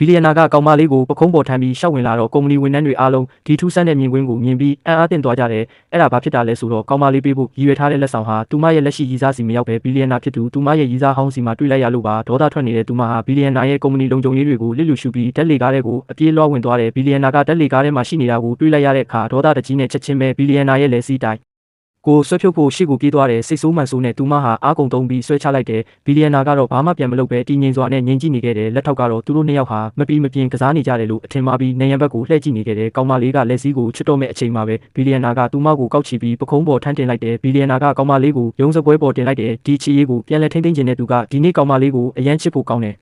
ဘီလီယံနာကကောင်မလေးကိုပခုံးပေါ်ထမ်းပြီးရှောက်ဝင်လာတော့ကုမ္ပဏီဝန်ထမ်းတွေအားလုံးဒီထူးဆန်းတဲ့မြင်ကွင်းကိုမြင်ပြီးအံ့အားသင့်သွားကြတယ်အဲ့ဒါဘာဖြစ်တာလဲဆိုတော့ကောင်မလေးပေးဖို့ရည်ရွယ်ထားတဲ့လက်ဆောင်ဟာသူမရဲ့လက်ရှိရည်စားစီမရောက်ပဲဘီလီယံနာဖြစ်သူသူမရဲ့ရည်စားဟောင်းစီမှာတွေ့လိုက်ရလို့ပါဒေါသထွက်နေတဲ့သူမဟာဘီလီယံနာရဲ့ကုမ္ပဏီလုံခြုံရေးတွေကိုလစ်လူရှုပြီးတက်လေကားတဲ့ကိုအပြေးလွှားဝင်သွားတယ်ဘီလီယံနာကတက်လေကားထဲမှာရှိနေတာကိုတွေ့လိုက်ရတဲ့အခါဒေါသတကြီးနဲ့ချက်ချင်းပဲဘီလီယံနာရဲ့လက်စီတိုင်း ကိုဆွဲဖြုတ်ဖို့ရှေ့ကိုပြေးသွားတယ်စိတ်ဆိုးမှန်ဆိုးနဲ့သူမဟာအားကုန်သုံးပြီးဆွဲချလိုက်တယ်ဘီလီယံနာကတော့ဘာမှပြန်မလုပ်ပဲတည်ငြိမ်စွာနဲ့ငြင်းကြည့်နေခဲ့တယ်လက်ထောက်ကတော့သူတို့နှစ်ယောက်ဟာမပီမပြင်းကစားနေကြတယ်လို့အထင်မှားပြီးနေရန်ဘက်ကိုလှည့်ကြည့်နေခဲ့တယ်ကောင်မလေးကလက်စည်းကိုချွတ်တော့မဲ့အချိန်မှာပဲဘီလီယံနာကသူမကိုကောက်ချီပြီးပခုံးပေါ်ထမ်းတင်လိုက်တယ်ဘီလီယံနာကကောင်မလေးကိုရုံးစပွဲပေါ်တင်လိုက်တယ်ဒီချီရေးကိုပြန်လဲထိမ့်သိမ့်ခြင်းတဲ့သူကဒီနေ့ကောင်မလေးကိုအရန်ချစ်ဖို့ကောင်းတယ်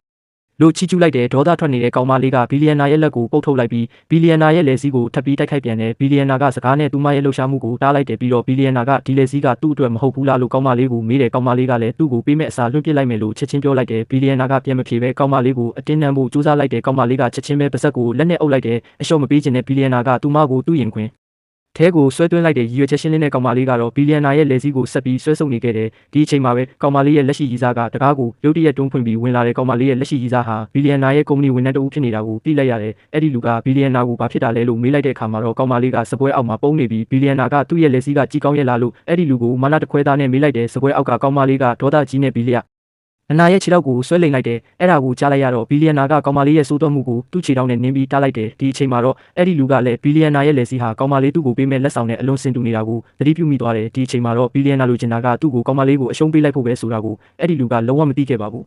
လို့ချီကျူးလိုက်တဲ့ဒေါသထွက်နေတဲ့ကောင်မလေးကဘီလီယံနာရဲ့လက်ကိုပုတ်ထုတ်လိုက်ပြီးဘီလီယံနာရဲ့လက်စည်းကိုထပ်ပြီးတိုက်ခိုက်ပြန်တယ်ဘီလီယံနာကစကားနဲ့သူမရဲ့လှုပ်ရှားမှုကိုတားလိုက်တယ်ပြီးတော့ဘီလီယံနာကဒီလက်စည်းကသူ့အတွက်မဟုတ်ဘူးလားလို့ကောင်မလေးကိုမေးတယ်ကောင်မလေးကလည်းသူ့ကိုပေးမဲ့အစားလွှင့်ပစ်လိုက်မယ်လို့ချက်ချင်းပြောလိုက်တယ်ဘီလီယံနာကပြန်မဖြေပဲကောင်မလေးကိုအတင်းနှံဖို့ကြိုးစားလိုက်တယ်ကောင်မလေးကချက်ချင်းပဲပါဇက်ကိုလက်နဲ့အုပ်လိုက်တယ်အလျှော့မပေးခြင်းနဲ့ဘီလီယံနာကသူမကိုသူ့ရင်ခွင် ထဲကိုဆွဲသွင်းလိုက်တဲ့ရည်ရွယ်ချက်ရှင်းလင်းတဲ့ကောင်မလေးကတော့ဘီလီယံနာရဲ့လက်စည်းကိုဆက်ပြီးဆွဲဆုပ်နေခဲ့တယ်ဒီအချိန်မှာပဲကောင်မလေးရဲ့လက်ရှိရည်စားကတကားကိုရုတ်တရက်တွန်းဖွင့်ပြီးဝင်လာတဲ့ကောင်မလေးရဲ့လက်ရှိရည်စားဟာဘီလီယံနာရဲ့ကုမ္ပဏီဝန်ထမ်းတဦးဖြစ်နေတာကိုသိလိုက်ရတယ်အဲ့ဒီလူကဘီလီယံနာကိုဘာဖြစ်တာလဲလို့မေးလိုက်တဲ့အခါမှာတော့ကောင်မလေးကစပွဲအောက်မှာပုံနေပြီးဘီလီယံနာကသူ့ရဲ့လက်စည်းကကြီးကောင်းရဲ့လားလို့အဲ့ဒီလူကိုမာနတခွဲသားနဲ့မေးလိုက်တဲ့စပွဲအောက်ကကောင်မလေးကဒေါသကြီးနဲ့ဘီလီယံ အနာရဲ့ခြေထောက်ကိုဆွဲလိမ်လိုက်တယ်အဲ့ဒါကိုကြားလိုက်ရတော့ဘီလီယံနာကကောင်မလေးရဲ့စိုးသွက်မှုကိုသူ့ခြေထောက်နဲ့နင်းပြီးတားလိုက်တယ်ဒီအချိန်မှာတော့အဲ့ဒီလူကလည်းဘီလီယံနာရဲ့လက်စီဟာကောင်မလေးသူ့ကိုပေးမဲ့လက်ဆောင်နဲ့အလွန်စင်တူနေတာကိုသတိပြုမိသွားတယ်ဒီအချိန်မှာတော့ဘီလီယံနာလူချင်တာကသူ့ကိုကောင်မလေးကိုအရှုံးပေးလိုက်ဖို့ပဲဆိုတာကိုအဲ့ဒီလူကလုံးဝမသိခဲ့ပါဘူး